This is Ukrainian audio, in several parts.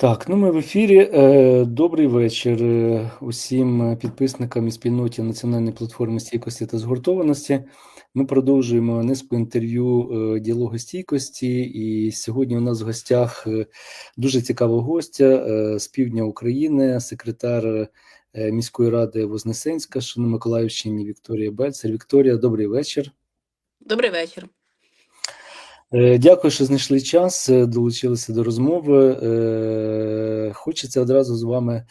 Так, ну ми в ефірі. Е, Добрий вечір е, усім підписникам і спільноті Національної платформи стійкості та згуртованості. Ми продовжуємо низку інтерв'ю е, діалогу стійкості, і сьогодні у нас в гостях дуже цікава гостя з півдня України, секретар міської ради Вознесенська, що на Миколаївщині Вікторія Бельцер. Вікторія, добрий вечір. Добрий вечір. Е, Дякую, що знайшли час, е, долучилися до розмови. Е, Хочеться одразу з вами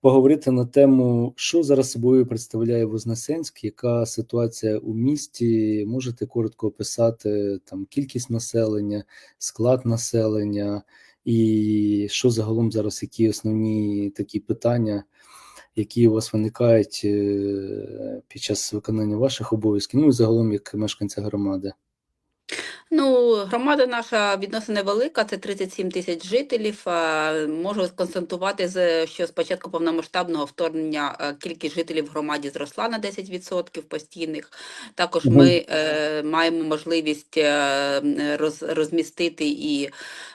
поговорити на тему, що зараз собою представляє Вознесенськ, яка ситуація у місті. Можете коротко описати там кількість населення, склад населення, і що загалом зараз, які основні такі питання, які у вас виникають під час виконання ваших обов'язків, ну і загалом як мешканця громади. Ну, громада наша відносно невелика, це 37 тисяч жителів. Можу сконстатувати, з- що з початку повномасштабного вторгнення кількість жителів в громаді зросла на 10% постійних. Також ми е, маємо можливість е, роз, розмістити і,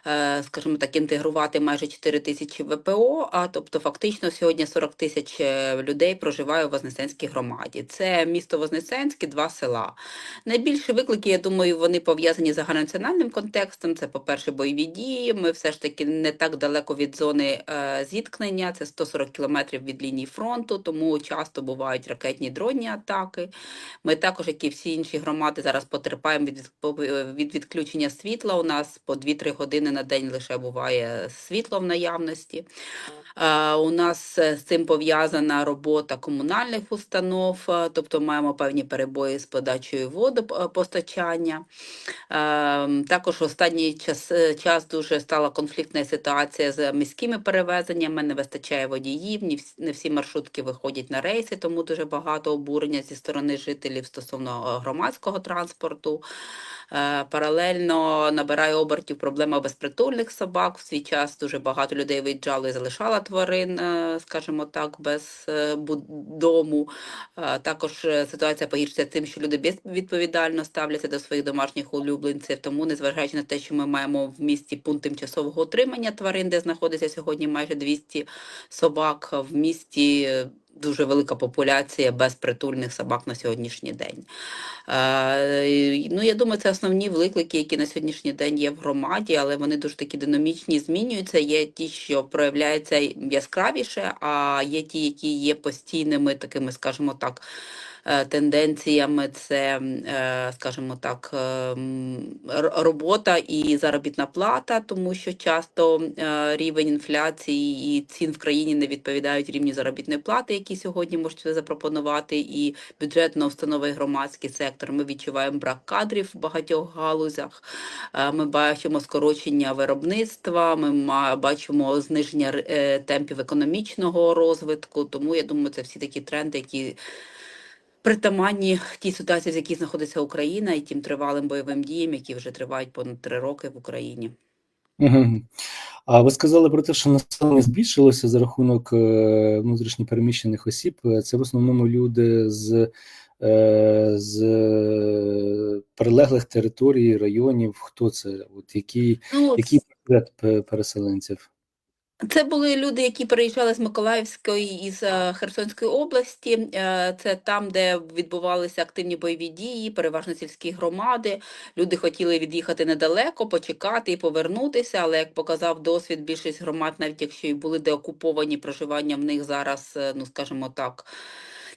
е, скажімо так, інтегрувати майже 4 тисячі ВПО, а тобто фактично сьогодні 40 тисяч людей проживає у Вознесенській громаді. Це місто Вознесенськ і два села. Найбільші виклики, я думаю, вони пов'язані з загальнонаціональним контекстом. Це, по-перше, бойові дії. Ми все ж таки не так далеко від зони е, зіткнення, це 140 кілометрів від лінії фронту, тому часто бувають ракетні дронні атаки. Ми також, як і всі інші громади, зараз потерпаємо від, від, від відключення світла. У нас по 2-3 години на день лише буває світло в наявності. Е, У нас е, з цим пов'язана робота комунальних установ, тобто маємо певні перебої з подачею водопостачання. Ем, Також останній час, е, час дуже стала конфліктна ситуація з міськими перевезеннями, не вистачає водіїв, не всі маршрутки виходять на рейси, тому дуже багато обурення зі сторони жителів стосовно е, громадського транспорту. Е, Паралельно набирає обертів проблема безпритульних собак. В свій час дуже багато людей виїжджало і залишала тварин, е, скажімо так, без е, дому. Також ситуація погіршується тим, що люди безвідповідально ставляться до своїх домашніх улюбленців. Тому, незважаючи на те, що ми маємо в місті пункт тимчасового утримання тварин, де знаходиться сьогодні майже 200 собак, в місті дуже велика популяція безпритульних собак на сьогоднішній день. Е, Ну, я думаю, це основні виклики, які на сьогоднішній день є в громаді, але вони дуже такі динамічні, змінюються. Є ті, що проявляються яскравіше, а є ті, які є постійними такими, скажімо так, тенденціями. Це, е, скажімо так, е, робота і заробітна плата, тому що часто е, рівень інфляції і цін в країні не відповідають рівню заробітної плати, які сьогодні можуть запропонувати, і бюджетна установа і громадський сектор. Ми відчуваємо брак кадрів в багатьох галузях. Е, Ми бачимо скорочення виробництва, ми бачимо зниження е, темпів економічного розвитку. Тому я думаю, це всі такі тренди, які притаманні тій ситуації, в якій знаходиться Україна, і тим тривалим бойовим діям, які вже тривають понад три роки в Україні. А ви сказали про те, що населення збільшилося за рахунок е, внутрішньопереміщених осіб. Це в основному люди з, е, з прилеглих територій, районів. Хто це? От які, Ну, який переселенців? Це були люди, які переїжджали з Миколаївської і з е, Херсонської області. Е, Це там, де відбувалися активні бойові дії, переважно сільські громади. Люди хотіли від'їхати недалеко, почекати і повернутися. Але як показав досвід, більшість громад, навіть якщо і були деокуповані, проживання в них зараз, е, ну скажімо так.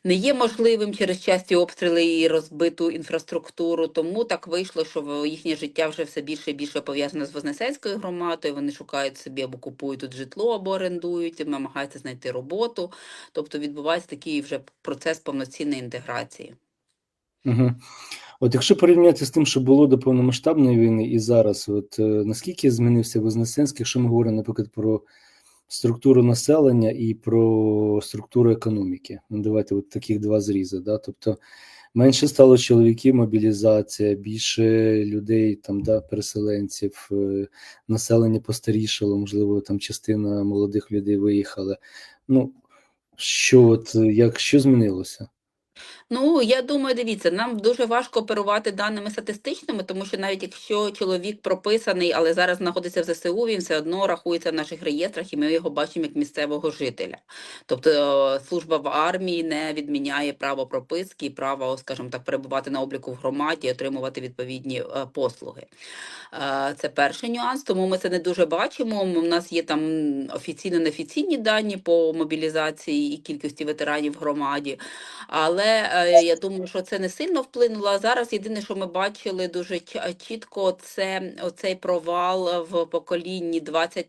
Не є можливим через часті обстріли і розбиту інфраструктуру, тому так вийшло, що їхнє життя вже все більше і більше пов'язане з Вознесенською громадою. Вони шукають собі або купують тут житло, або орендують, намагаються знайти роботу. Тобто відбувається такий вже процес повноцінної інтеграції. Угу. От якщо порівняти з тим, що було до повномасштабної війни і зараз, от е, наскільки змінився Вознесенськ, якщо ми говоримо, наприклад, про структуру населення і про структуру економіки? Ну, давайте от таких два зрізи. Да? Тобто менше стало чоловіків, мобілізація, більше людей, там, да, переселенців, е, населення постарішало, можливо, там частина молодих людей виїхала. Ну, що от, як, що змінилося? Ну, я думаю, дивіться, нам дуже важко оперувати даними статистичними, тому що навіть якщо чоловік прописаний, але зараз знаходиться в ЗСУ, він все одно рахується в наших реєстрах, і ми його бачимо як місцевого жителя. Тобто е, служба в армії не відміняє право прописки і право, скажімо так, перебувати на обліку в громаді, отримувати відповідні е, послуги. Е, Це перший нюанс, тому ми це не дуже бачимо. У нас є там офіційно-неофіційні дані по мобілізації і кількості ветеранів в громаді. Але я думаю, що це не сильно вплинуло. А зараз єдине, що ми бачили дуже чітко, це оцей провал в поколінні 20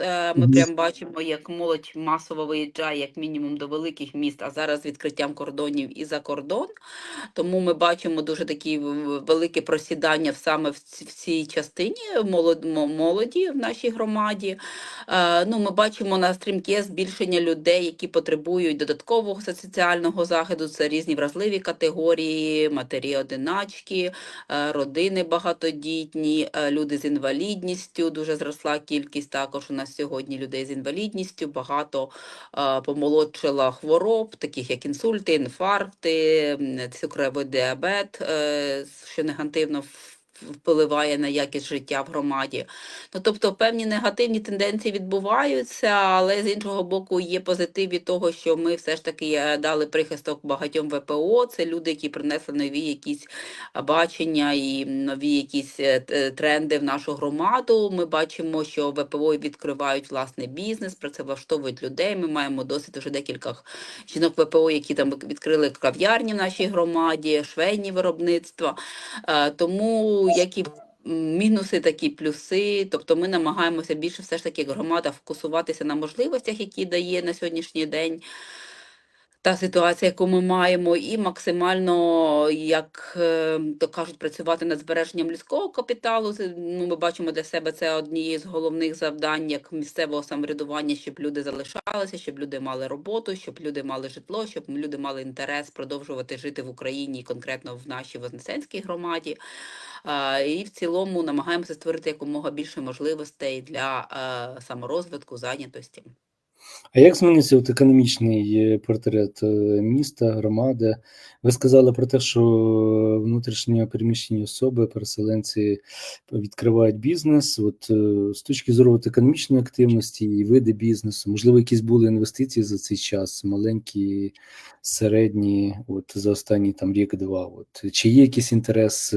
Е, Ми прям бачимо, як молодь масово виїжджає як мінімум до великих міст, а зараз з відкриттям кордонів і за кордон. Тому ми бачимо дуже такі велике просідання саме в цій частині молоді в нашій громаді. Е, Ну, ми бачимо на стрімке збільшення людей, які потребують додаткового соціального заходу. Це різні вразливі категорії, матері-одиначки, е, родини багатодітні, е, люди з інвалідністю. Дуже зросла кількість також у нас сьогодні людей з інвалідністю. Багато е, помолодшила хвороб, таких як інсульти, інфаркти, цукровий діабет, що негативно впливає на якість життя в громаді. Ну, тобто певні негативні тенденції відбуваються, але з іншого боку є позитив від того, що ми все ж таки е, дали прихисток багатьом ВПО. Це люди, які принесли нові якісь бачення і нові якісь е, тренди в нашу громаду. Ми бачимо, що ВПО відкривають власний бізнес, працевлаштовують людей. Ми маємо досвід вже декількох жінок ВПО, які там відкрили кав'ярні в нашій громаді, швейні виробництва. Е, Тому як і м, мінуси, такі плюси. Тобто ми намагаємося більше все ж таки громада фокусуватися на можливостях, які дає на сьогоднішній день та ситуація, яку ми маємо, і максимально, як е, то кажуть, працювати над збереженням людського капіталу. Ну, ми бачимо для себе це однією з головних завдань як місцевого самоврядування, щоб люди залишалися, щоб люди мали роботу, щоб люди мали житло, щоб люди мали інтерес продовжувати жити в Україні, конкретно в нашій Вознесенській громаді. І в цілому намагаємося створити якомога більше можливостей для е, саморозвитку, зайнятості. А як змінився от економічний е, портрет е, міста, громади? Ви сказали про те, що внутрішньо переміщені особи, переселенці відкривають бізнес. От е, з точки зору от економічної активності і види бізнесу, можливо, якісь були інвестиції за цей час, маленькі, середні, от за останні там рік-два. От чи є якийсь інтерес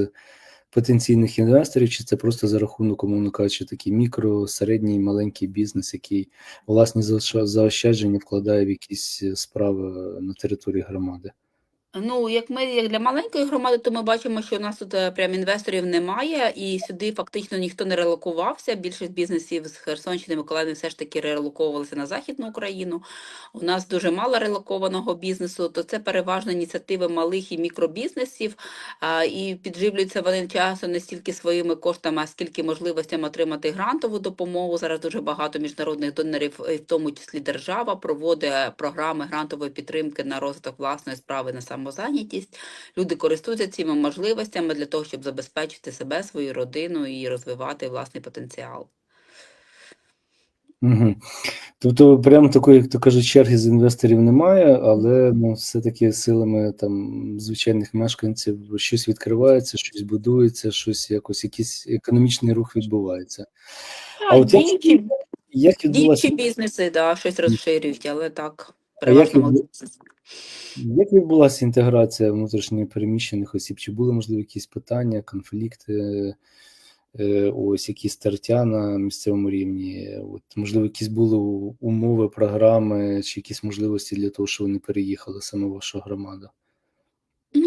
потенційних інвесторів, чи це просто за рахунок, умовно кажучи, такий мікро, середній, маленький бізнес, який власні заоща- заощадження вкладає в якісь е, справи на території громади. Ну, як ми як для маленької громади, то ми бачимо, що у нас тут е, прям інвесторів немає, і сюди фактично ніхто не релокувався. Більшість бізнесів з Херсонщини, Миколаївни все ж таки релоковувалися на Західну Україну. У нас дуже мало релокованого бізнесу, то це переважно ініціативи малих і мікробізнесів, і підживлюються вони часто не стільки своїми коштами, а скільки можливостями отримати грантову допомогу. Зараз дуже багато міжнародних донорів, в тому числі держава, проводить програми грантової підтримки на розвиток власної справи на самозайнятість. Люди користуються цими можливостями для того, щоб забезпечити себе, свою родину і розвивати власний потенціал. Угу. Тобто, прямо такої, як то кажуть, черги з інвесторів немає, але ну, все-таки силами там звичайних мешканців щось відкривається, щось будується, щось якось, якийсь економічний рух відбувається. А от як, Діючі, як відбулася діючі бізнеси, да, щось розширюють, але так, переважно. Як відбулася інтеграція внутрішньопереміщених осіб? Чи були, можливо, якісь питання, конфлікти, е, ось якісь тертя на місцевому рівні? От, можливо, якісь були умови, програми, чи якісь можливості для того, щоб вони переїхали саме в вашу громаду?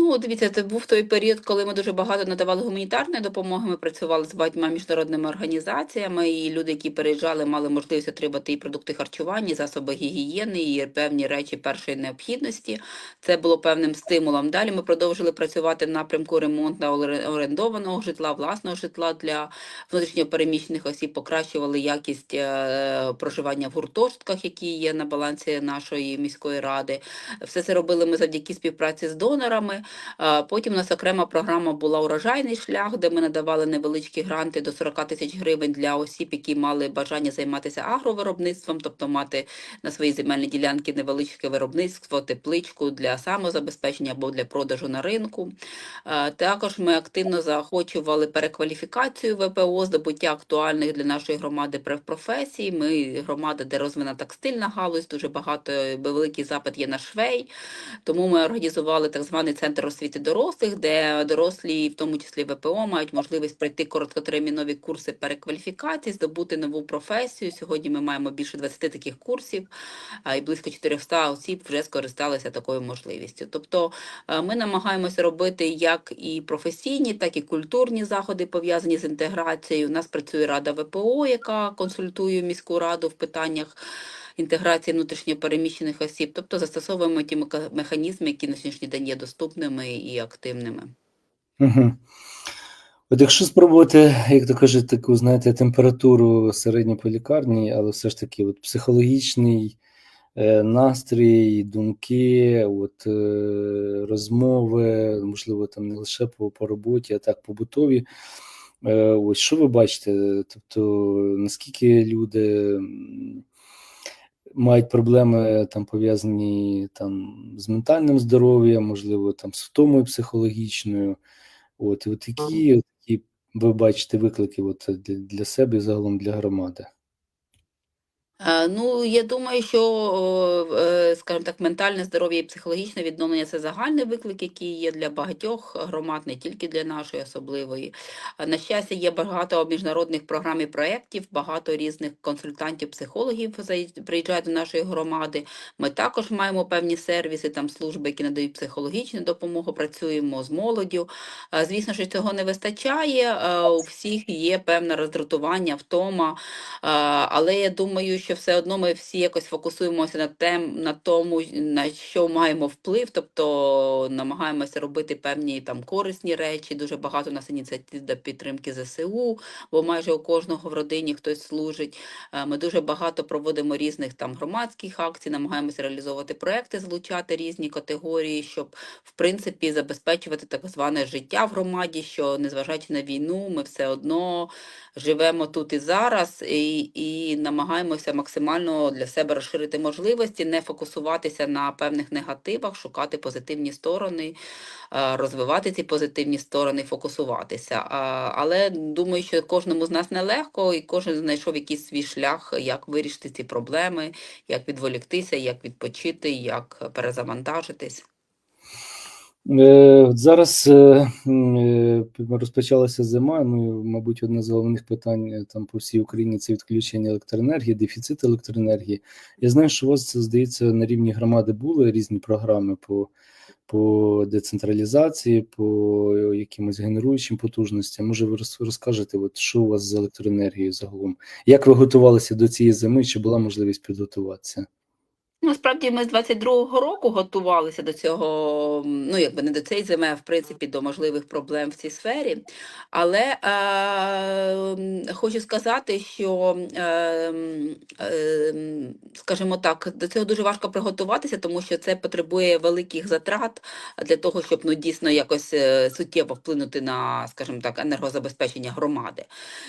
Ну, дивіться, це був той період, коли ми дуже багато надавали гуманітарної допомоги. Ми працювали з багатьма міжнародними організаціями, і люди, які переїжджали, мали можливість отримати і продукти харчування, і засоби гігієни, і певні речі першої необхідності. Це було певним стимулом. Далі ми продовжили працювати в напрямку ремонту оре- орендованого житла, власного житла для внутрішньо переміщених осіб, покращували якість е, проживання в гуртожитках, які є на балансі нашої міської ради. Все це робили ми завдяки співпраці з донорами. Е, Потім у нас окрема програма була урожайний шлях, де ми надавали невеличкі гранти до 40 тисяч гривень для осіб, які мали бажання займатися агровиробництвом, тобто мати на своїй земельній ділянці невеличке виробництво, тепличку для самозабезпечення або для продажу на ринку. Е, Також ми активно заохочували перекваліфікацію ВПО, здобуття актуальних для нашої громади професій. Ми громада, де розвинена текстильна галузь, дуже багато великий запит є на швей. Тому ми організували так званий центр освіти дорослих, де дорослі, в тому числі ВПО, мають можливість пройти короткотермінові курси перекваліфікації, здобути нову професію. Сьогодні ми маємо більше 20 таких курсів, і близько 400 осіб вже скористалися такою можливістю. Тобто е, ми намагаємося робити як і професійні, так і культурні заходи пов'язані з інтеграцією. У нас працює Рада ВПО, яка консультує міську раду в питаннях інтеграції внутрішньопереміщених осіб. Тобто застосовуємо ті механізми, які на сьогоднішній день є доступними і активними. Угу. От якщо спробувати, як то кажуть, таку, знаєте, температуру середньо по лікарні, але все ж таки от психологічний е, настрій, думки, от, е, розмови, можливо, там не лише по, по роботі, а так побутові. Е, ось що ви бачите? Тобто, наскільки люди мають проблеми там пов'язані там з ментальним здоров'ям, можливо, там з втомою психологічною. От, і от такі, от ви бачите виклики от, для, для себе і загалом для громади? Е, Ну, я думаю, що, е, скажімо так, ментальне здоров'я і психологічне відновлення це загальний виклик, який є для багатьох громад, не тільки для нашої особливої. На щастя, є багато міжнародних програм і проєктів, багато різних консультантів, психологів приїжджають до нашої громади. Ми також маємо певні сервіси, там служби, які надають психологічну допомогу, працюємо з молоддю. Е, Звісно, що цього не вистачає. е, У всіх є певне роздратування, втома. Але я думаю, що все одно ми всі якось фокусуємося на тем, на тому, на що маємо вплив, тобто намагаємося робити певні там корисні речі. Дуже багато у нас ініціатив для підтримки ЗСУ, бо майже у кожного в родині хтось служить. Е, Ми дуже багато проводимо різних там громадських акцій, намагаємося реалізовувати проекти, залучати різні категорії, щоб в принципі забезпечувати так зване життя в громаді, що незважаючи на війну, ми все одно живемо тут і зараз, і, і намагаємося максимально для себе розширити можливості, не фокусуватися на певних негативах, шукати позитивні сторони, е, розвивати ці позитивні сторони, фокусуватися. Але думаю, що кожному з нас нелегко, і кожен знайшов якийсь свій шлях, як вирішити ці проблеми, як відволіктися, як відпочити, як перезавантажитись. Е, зараз е, е, розпочалася зима. Ну, мабуть, одне з головних питань там по всій Україні це відключення електроенергії, дефіцит електроенергії. Я знаю, що у вас здається на рівні громади були різні програми по, по децентралізації, по якимось генеруючим потужностям. Може, ви роз- розкажете, от що у вас з електроенергією загалом? Як ви готувалися до цієї зими? Чи була можливість підготуватися? Насправді ми з 22-го року готувалися до цього, ну якби не до цієї зими, а в принципі до можливих проблем в цій сфері. Але е, хочу сказати, що, е, е, скажімо так, до цього дуже важко приготуватися, тому що це потребує великих затрат для того, щоб ну дійсно якось е, суттєво вплинути на, скажімо так, енергозабезпечення громади.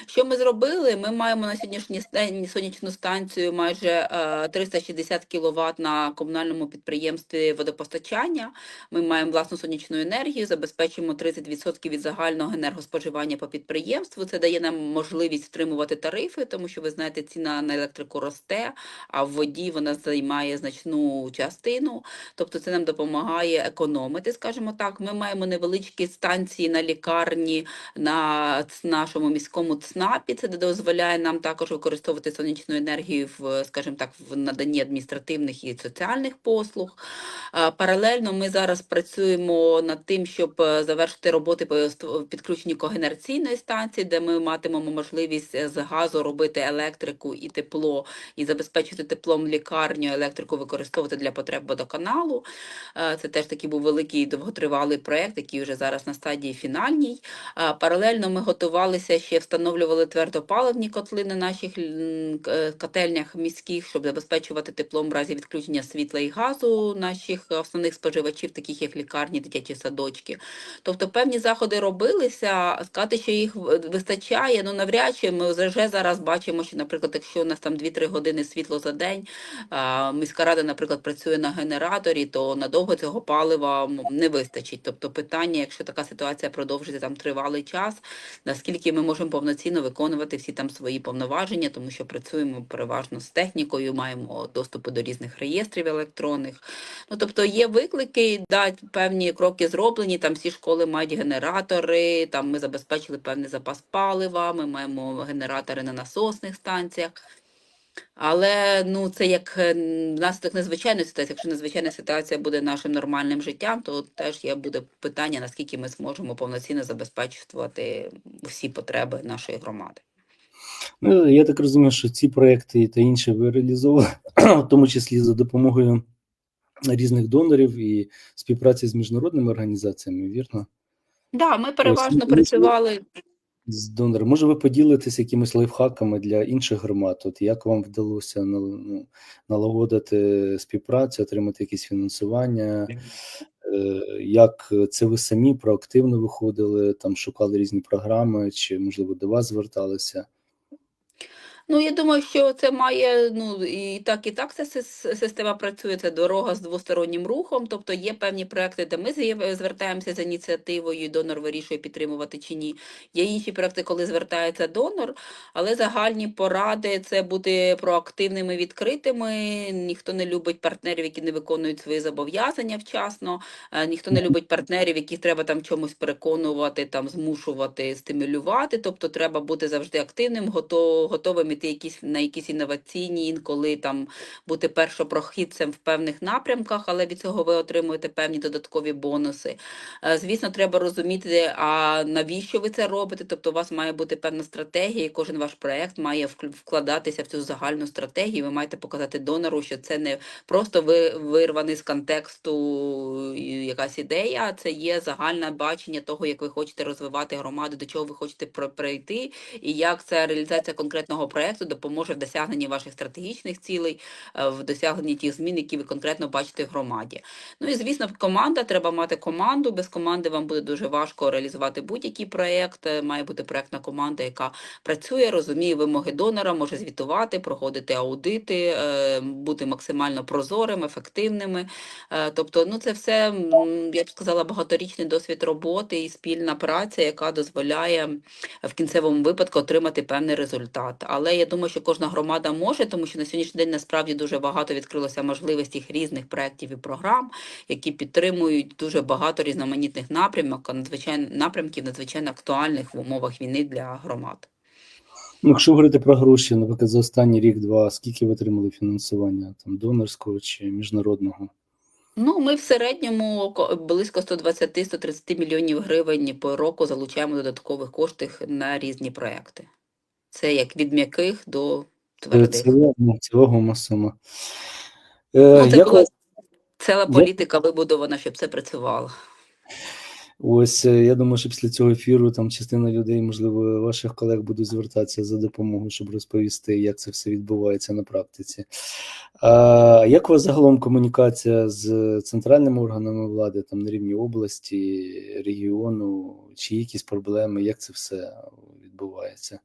Що ми зробили? Ми маємо на сьогоднішній сонячну станцію майже е, 360 кВт на комунальному підприємстві водопостачання. Ми маємо власну сонячну енергію, забезпечуємо 30% від загального енергоспоживання по підприємству. Це дає нам можливість стримувати тарифи, тому що ви знаєте, ціна на електрику росте, а в воді вона займає значну частину. Тобто це нам допомагає економити, скажімо так. Ми маємо невеличкі станції на лікарні на нашому міському ЦНАПі. Це дозволяє нам також використовувати сонячну енергію в, скажімо так, в наданні адміністративних і соціальних послуг. Паралельно ми зараз працюємо над тим, щоб е, завершити роботи по підключенню когенераційної станції, де ми матимемо можливість е, з газу робити електрику і тепло, і забезпечити теплом лікарню, електрику використовувати для потреб водоканалу. Це теж такий був великий довготривалий проєкт, який вже зараз на стадії фінальній. Паралельно ми готувалися ще встановлювали твердопаливні котли на наших е, котельнях міських, щоб забезпечувати теплом в разі відключення світла і газу наших основних споживачів, таких як лікарні, дитячі садочки. Тобто певні заходи робилися. Сказати, що їх вистачає, ну навряд чи ми вже зараз бачимо, що, наприклад, якщо у нас там 2-3 години світло за день, міська рада, наприклад, працює на генераторі, то надовго цього палива не вистачить. Тобто питання, якщо така ситуація продовжиться там тривалий час, наскільки ми можемо повноцінно виконувати всі там свої повноваження, тому що працюємо переважно з технікою, маємо доступи до різних реєстрів електронних. Ну тобто є виклики, да, певні кроки зроблені. Там всі школи мають генератори. Там ми забезпечили певний запас палива. Ми маємо генератори на насосних станціях. Але ну це як е, наслідок незвичайної ситуації. Якщо незвичайна ситуація буде нашим нормальним життям, то теж є буде питання, наскільки ми зможемо повноцінно забезпечувати всі потреби нашої громади. Ну, я так розумію, що ці проекти та інші ви реалізовували, в тому числі за допомогою різних донорів і співпраці з міжнародними організаціями, вірно? Да, ми переважно ну, працювали. З донором. Може, ви поділитесь якимись лайфхаками для інших громад? От як вам вдалося ну, налагодити співпрацю, отримати якісь фінансування? Е, Як це ви самі проактивно виходили, там шукали різні програми, чи можливо до вас зверталися? Ну, я думаю, що це має, ну, і так, і так ця система працює, це дорога з двостороннім рухом, тобто є певні проекти, де ми звертаємося з ініціативою, і донор вирішує підтримувати чи ні. Є інші проекти, коли звертається донор, але загальні поради це бути проактивними, відкритими. Ніхто не любить партнерів, які не виконують свої зобов'язання вчасно. Е, Ніхто не любить партнерів, яких треба там чомусь переконувати, там змушувати, стимулювати. Тобто треба бути завжди активним, гото- готовим іти якісь на якісь інноваційні, інколи там бути першопрохідцем в певних напрямках, але від цього ви отримуєте певні додаткові бонуси. Е, Звісно, треба розуміти, а навіщо ви це робите? Тобто, у вас має бути певна стратегія, і кожен ваш проект має вкладатися в цю загальну стратегію. Ви маєте показати донору, що це не просто ви вирваний з контексту якась ідея, а це є загальне бачення того, як ви хочете розвивати громаду, до чого ви хочете прийти, і як ця реалізація конкретного проекту допоможе в досягненні ваших стратегічних цілей, е, в досягненні тих змін, які ви конкретно бачите в громаді. Ну і звісно, команда треба мати команду. Без команди вам буде дуже важко реалізувати будь-який проект. Е, Має бути проектна команда, яка працює, розуміє вимоги донора, може звітувати, проходити аудити, е, бути максимально прозорим, ефективними. Тобто, ну це все, я б сказала, багаторічний досвід роботи і спільна праця, яка дозволяє в кінцевому випадку отримати певний результат. Але я думаю, що кожна громада може, тому що на сьогоднішній день насправді дуже багато відкрилося можливостей різних проєктів і програм, які підтримують дуже багато різноманітних напрямок, надзвичайно напрямків надзвичайно актуальних в умовах війни для громад. Ну, якщо говорити про гроші, наприклад, за останній рік-два, скільки ви отримали фінансування там донорського чи міжнародного? Ну, ми в середньому ко- близько 120-130 мільйонів гривень по року залучаємо додаткових коштів на різні проекти. Це як від м'яких до Це твердих. цілого, цілого сума. Е, Ну, це була ціла я- політика вибудована, щоб це працювало. Ось е, я думаю, що після цього ефіру там частина людей, можливо, ваших колег будуть звертатися за допомогою, щоб розповісти, як це все відбувається на практиці. А як у вас загалом комунікація з центральними органами влади, там на рівні області, регіону, чи якісь проблеми, як це все відбувається?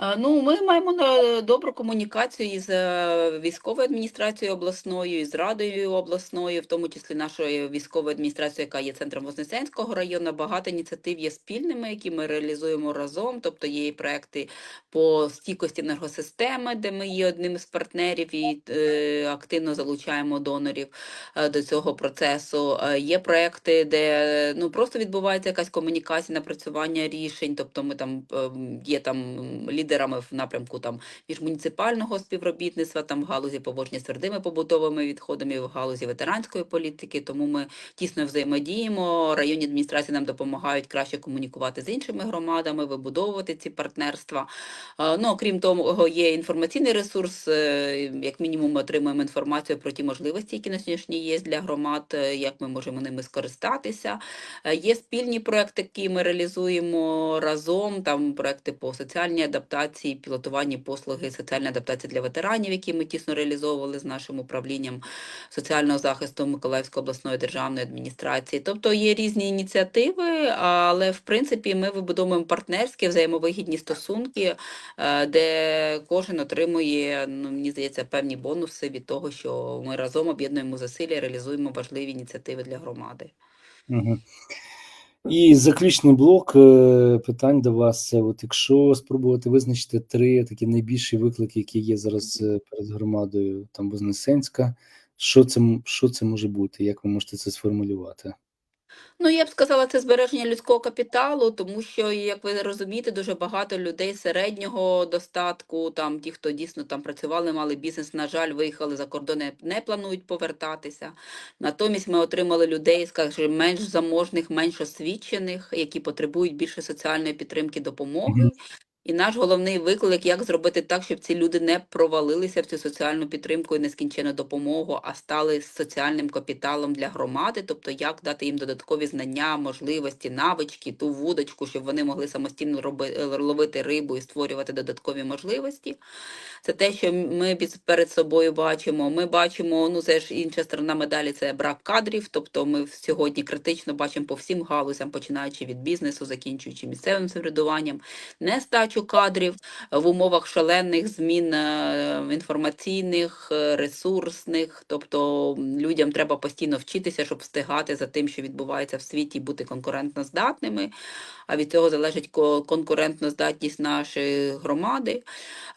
Е, Ну, ми маємо на- добру комунікацію із е, військовою адміністрацією обласною, із радою обласною, в тому числі нашою військовою адміністрацією, яка є центром Вознесенського району. Багато ініціатив є спільними, які ми реалізуємо разом. Тобто є і проекти по стійкості енергосистеми, де ми є одним із партнерів і е, активно залучаємо донорів е, до цього процесу. Е, Є проекти, де ну просто відбувається якась комунікація, напрацювання рішень. Тобто ми там ем, є там лідери лідерами в напрямку там міжмуніципального співробітництва, там в галузі поводження з твердими побутовими відходами, в галузі ветеранської політики. Тому ми тісно взаємодіємо. Районні адміністрації нам допомагають краще комунікувати з іншими громадами, вибудовувати ці партнерства. Ну, окрім того, є інформаційний ресурс. е, Як мінімум, ми отримуємо інформацію про ті можливості, які на сьогоднішній є для громад, е, як ми можемо ними скористатися. Е, Є спільні проекти, які ми реалізуємо разом. Там проекти по соціальній адаптації, пілотуванні послуги соціальної адаптації для ветеранів, які ми тісно реалізовували з нашим управлінням соціального захисту Миколаївської обласної державної адміністрації. Тобто є різні ініціативи, але в принципі ми вибудовуємо партнерські взаємовигідні стосунки, е, де кожен отримує, ну мені здається, певні бонуси від того, що ми разом об'єднуємо зусилля, реалізуємо важливі ініціативи для громади. Угу. І заключний блок е, питань до вас. От якщо спробувати визначити три такі найбільші виклики, які є зараз е, перед громадою там Вознесенська, що це, що це може бути? Як ви можете це сформулювати? Ну, я б сказала, це збереження людського капіталу, тому що, як ви розумієте, дуже багато людей середнього достатку, там ті, хто дійсно там працювали, мали бізнес, на жаль, виїхали за кордон, не- планують повертатися. Натомість ми отримали людей, скажімо, менш заможних, менш освічених, які потребують більше соціальної підтримки, допомоги. Мгм. І наш головний виклик, як зробити так, щоб ці люди не провалилися в цю соціальну підтримку і нескінчену допомогу, а стали соціальним капіталом для громади, тобто як дати їм додаткові знання, можливості, навички, ту вудочку, щоб вони могли самостійно роби, ловити рибу і створювати додаткові можливості. Це те, що ми перед собою бачимо. Ми бачимо, ну це ж інша сторона медалі, це брак кадрів. Тобто ми сьогодні критично бачимо по всім галузям, починаючи від бізнесу, закінчуючи місцевим самоврядуванням, нестачу кадрів в умовах шалених змін е, інформаційних, е, ресурсних. Тобто людям треба постійно вчитися, щоб встигати за тим, що відбувається в світі, бути конкурентноздатними. А від цього залежить конкурентноздатність нашої громади.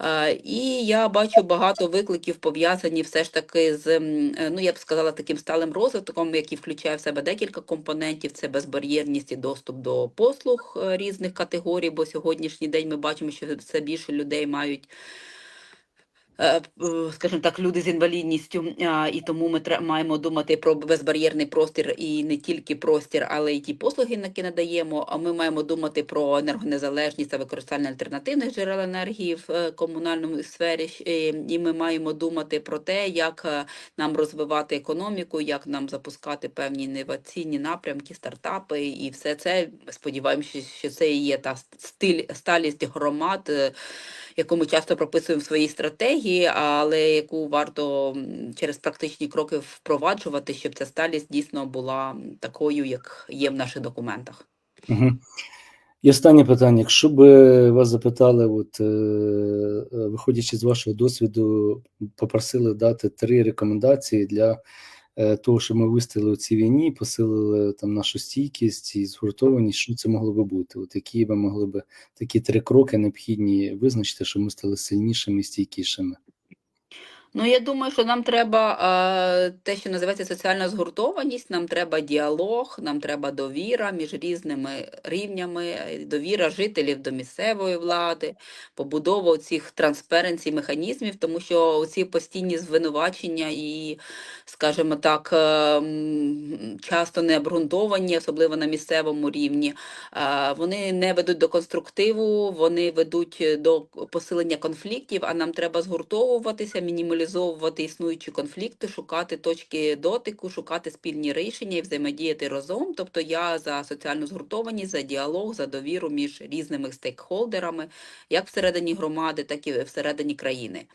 Е, І я бачу багато викликів пов'язані все ж таки з, ну я б сказала, таким сталим розвитком, який включає в себе декілька компонентів: це безбар'єрність і доступ до послуг різних категорій. Бо сьогоднішній день ми бачимо, що все більше людей мають. Е, Скажімо так, люди з інвалідністю, і тому ми маємо думати про безбар'єрний простір і не тільки простір, але й ті послуги, які надаємо. А ми маємо думати про енергонезалежність та використання альтернативних джерел енергії в е, комунальному сфері. Е, І ми маємо думати про те, як нам розвивати економіку, як нам запускати певні інноваційні напрямки, стартапи, і все це сподіваємося, що це і є та стиль сталість громад, яку ми часто прописуємо в своїй стратегії, але яку варто через практичні кроки впроваджувати, щоб ця сталість дійсно була такою, як є в наших документах. Угу. І останнє питання. Якщо б е, вас запитали, от, е, е, виходячи з вашого досвіду, попросили дати три рекомендації для того, що ми вистояли у цій війні, посилили там нашу стійкість і згуртованість, що це могло би бути? От які би могли би такі три кроки необхідні визначити, щоб ми стали сильнішими і стійкішими? Ну, я думаю, що нам треба е, те, що називається соціальна згуртованість, нам треба діалог, нам треба довіра між різними рівнями, довіра жителів до місцевої влади, побудова цих трансперенцій механізмів, тому що ці постійні звинувачення і, скажімо так, е, часто не обґрунтовані, особливо на місцевому рівні, е, вони не ведуть до конструктиву, вони ведуть до посилення конфліктів, а нам треба згуртовуватися, мінімалізувати існуючі конфлікти, шукати точки дотику, шукати спільні рішення і взаємодіяти разом. Тобто я за соціальну згуртованість, за діалог, за довіру між різними стейкхолдерами, як всередині громади, так і всередині країни.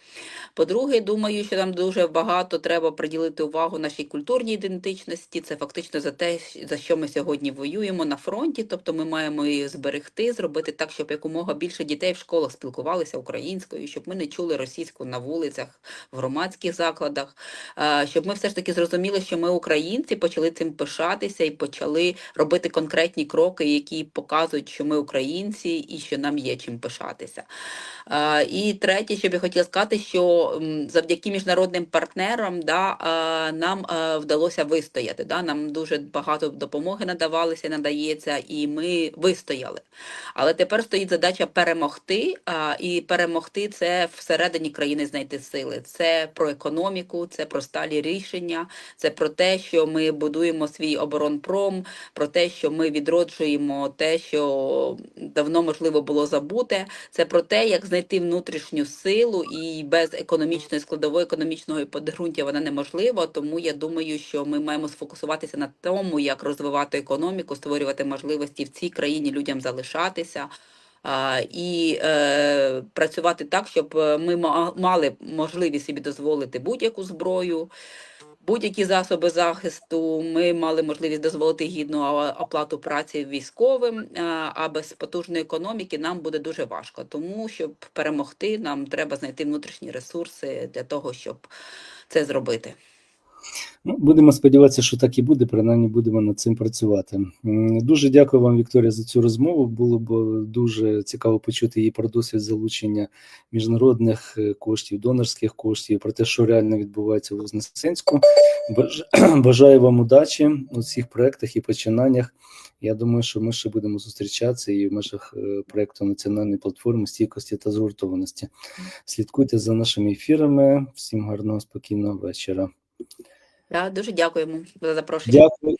По-друге, думаю, що нам дуже багато треба приділити увагу нашій культурній ідентичності. Це фактично за те, за що ми сьогодні воюємо на фронті. Тобто ми маємо її зберегти, зробити так, щоб якомога більше дітей в школах спілкувалися українською, щоб ми не чули російську на вулицях, громадських закладах, е, щоб ми все ж таки зрозуміли, що ми українці, почали цим пишатися і почали робити конкретні кроки, які показують, що ми українці і що нам є чим пишатися. Е, І третє, що я хотіла сказати, що завдяки міжнародним партнерам да, е, нам вдалося вистояти. Да, Нам дуже багато допомоги надавалося, надається, і ми вистояли. Але тепер стоїть задача перемогти, і перемогти це всередині країни знайти сили. Це про економіку, це про сталі рішення, це про те, що ми будуємо свій оборонпром, про те, що ми відроджуємо те, що давно можливо було забуте. Це про те, як знайти внутрішню силу, і без економічної складової економічного підґрунтя вона неможлива. Тому я думаю, що ми маємо сфокусуватися на тому, як розвивати економіку, створювати можливості в цій країні людям залишатися. І е, працювати так, щоб е, ми мали можливість собі дозволити будь-яку зброю, будь-які засоби захисту. Ми мали можливість дозволити гідну оплату праці військовим. а, А без потужної економіки нам буде дуже важко. Тому щоб перемогти, нам треба знайти внутрішні ресурси для того, щоб це зробити. Ну, будемо сподіватися, що так і буде. Принаймні будемо над цим працювати. Дуже дякую вам, Вікторія, за цю розмову. Було б дуже цікаво почути її про досвід залучення міжнародних е, коштів, донорських коштів, про те, що реально відбувається у Вознесенську. Баж- Бажаю вам удачі у цих проектах і починаннях. Я думаю, що ми ще будемо зустрічатися і в межах е, проекту національної платформи стійкості та згуртованості. Слідкуйте за нашими ефірами. Всім гарного спокійного вечора. Да, дуже дякуємо за запрошення. Дякую,